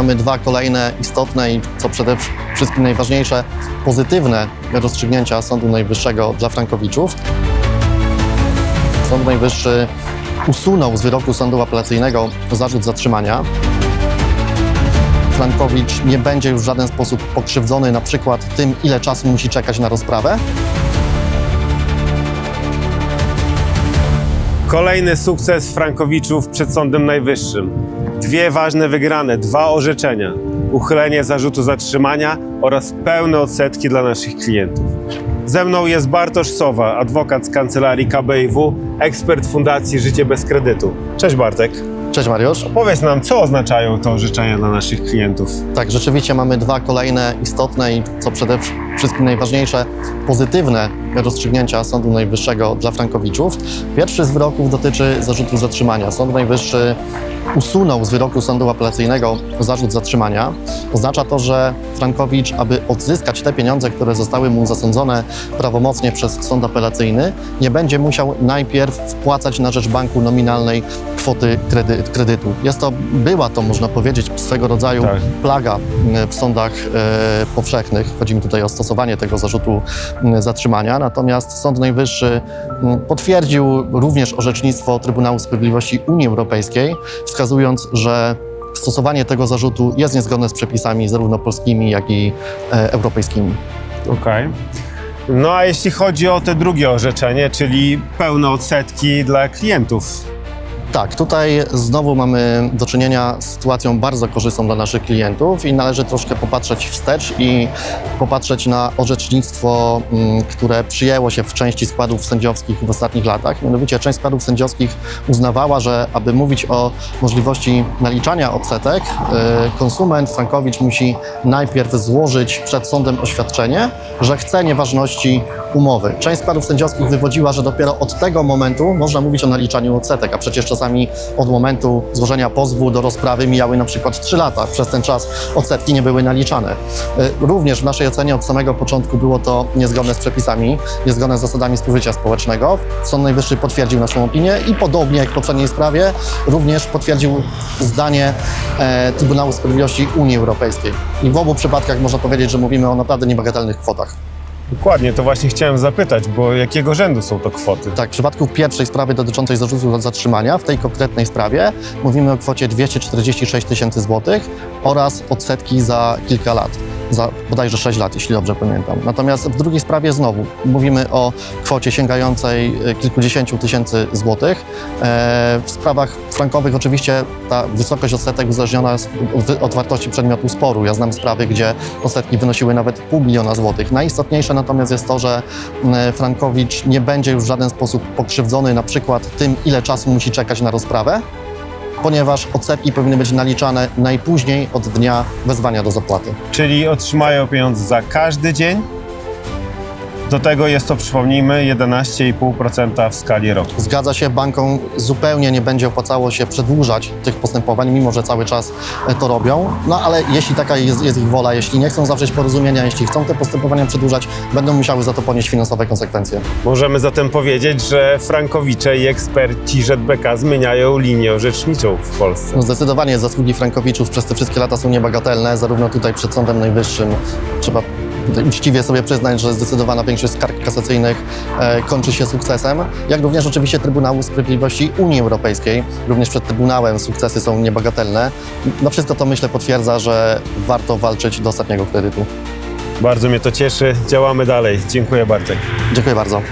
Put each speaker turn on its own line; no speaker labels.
mamy dwa kolejne istotne i co przede wszystkim najważniejsze, pozytywne rozstrzygnięcia Sądu Najwyższego dla Frankowiczów. Sąd Najwyższy usunął z wyroku sądu apelacyjnego zarzut zatrzymania. Frankowicz nie będzie już w żaden sposób pokrzywdzony na przykład tym, ile czasu musi czekać na rozprawę.
Kolejny sukces Frankowiczów przed Sądem Najwyższym. Dwie ważne wygrane, dwa orzeczenia. Uchylenie zarzutu zatrzymania oraz pełne odsetki dla naszych klientów. Ze mną jest Bartosz Sowa, adwokat z kancelarii KBIW, ekspert Fundacji Życie bez kredytu. Cześć Bartek.
Cześć Mariusz.
Powiedz nam, co oznaczają te orzeczenia dla naszych klientów?
Tak, rzeczywiście mamy dwa kolejne istotne i co przede wszystkim najważniejsze, pozytywne rozstrzygnięcia Sądu Najwyższego dla Frankowiczów. Pierwszy z wyroków dotyczy zarzutu zatrzymania. Sąd Najwyższy usunął z wyroku sądu apelacyjnego zarzut zatrzymania. Oznacza to, że Frankowicz, aby odzyskać te pieniądze, które zostały mu zasądzone prawomocnie przez sąd apelacyjny, nie będzie musiał najpierw wpłacać na rzecz banku nominalnej kwoty kredy, kredytu. Jest to, była to, można powiedzieć, swego rodzaju
Tak.
plaga m, w sądach e, powszechnych. Chodzi mi tutaj o stosowanie tego zarzutu zatrzymania. Natomiast Sąd Najwyższy potwierdził również orzecznictwo Trybunału Sprawiedliwości Unii Europejskiej, wskazując, że stosowanie tego zarzutu jest niezgodne z przepisami zarówno polskimi, jak i e, europejskimi.
Okej. No a jeśli chodzi o te drugie orzeczenie, czyli pełne odsetki dla klientów,
Tak, tutaj znowu mamy do czynienia z sytuacją bardzo korzystną dla naszych klientów i należy troszkę popatrzeć wstecz i popatrzeć na orzecznictwo, mm, które przyjęło się w części składów sędziowskich w ostatnich latach. Mianowicie część składów sędziowskich uznawała, że aby mówić o możliwości naliczania odsetek, y, konsument Frankowicz musi najpierw złożyć przed sądem oświadczenie, że chce nieważności umowy. Część składów sędziowskich wywodziła, że dopiero od tego momentu można mówić o naliczaniu odsetek, a przecież czasami od momentu złożenia pozwu do rozprawy mijały na przykład 3 lata. Przez ten czas odsetki nie były naliczane. Y, Również w naszej ocenie od samego początku było to niezgodne z przepisami, niezgodne z zasadami współżycia społecznego. Sąd Najwyższy potwierdził naszą opinię i podobnie jak w poprzedniej sprawie, również potwierdził zdanie e, Trybunału Sprawiedliwości Unii Europejskiej. I w obu przypadkach można powiedzieć, że mówimy o naprawdę niebagatelnych kwotach.
Dokładnie, to właśnie chciałem zapytać, bo jakiego rzędu są to kwoty?
Tak, w przypadku pierwszej sprawy dotyczącej zarzutu zatrzymania, w tej konkretnej sprawie mówimy o kwocie 246 tysięcy złotych oraz odsetki za kilka lat, za bodajże 6 lat, jeśli dobrze pamiętam. Natomiast w drugiej sprawie znowu mówimy o kwocie sięgającej e, kilkudziesięciu tysięcy złotych. E, W sprawach frankowych oczywiście ta wysokość odsetek uzależniona jest od wartości przedmiotu sporu. Ja znam sprawy, gdzie odsetki wynosiły nawet pół miliona złotych. Najistotniejsze natomiast jest to, że Frankowicz nie będzie już w żaden sposób pokrzywdzony na przykład tym, ile czasu musi czekać na rozprawę, ponieważ odsetki powinny być naliczane najpóźniej od dnia wezwania do zapłaty.
Czyli otrzymają pieniądze za każdy dzień. Do tego jest to, przypomnijmy, 11,5% w skali roku.
Zgadza się, bankom zupełnie nie będzie opłacało się przedłużać tych postępowań, mimo że cały czas e, to robią. No ale jeśli taka jest, jest ich wola, jeśli nie chcą zawrzeć porozumienia, jeśli chcą te postępowania przedłużać, będą musiały za to ponieść finansowe konsekwencje.
Możemy zatem powiedzieć, że frankowicze i eksperci ZBK zmieniają linię orzeczniczą w Polsce.
No zdecydowanie zasługi Frankowiczów przez te wszystkie lata są niebagatelne, zarówno tutaj przed Sądem Najwyższym. Trzeba uczciwie sobie przyznać, że zdecydowana większość skarg kasacyjnych e, kończy się sukcesem, jak również oczywiście Trybunału Sprawiedliwości Unii Europejskiej. Również przed Trybunałem sukcesy są niebagatelne. No wszystko to myślę potwierdza, że warto walczyć do ostatniego kredytu.
Bardzo mnie to cieszy. Działamy dalej. Dziękuję Bartek.
Dziękuję bardzo.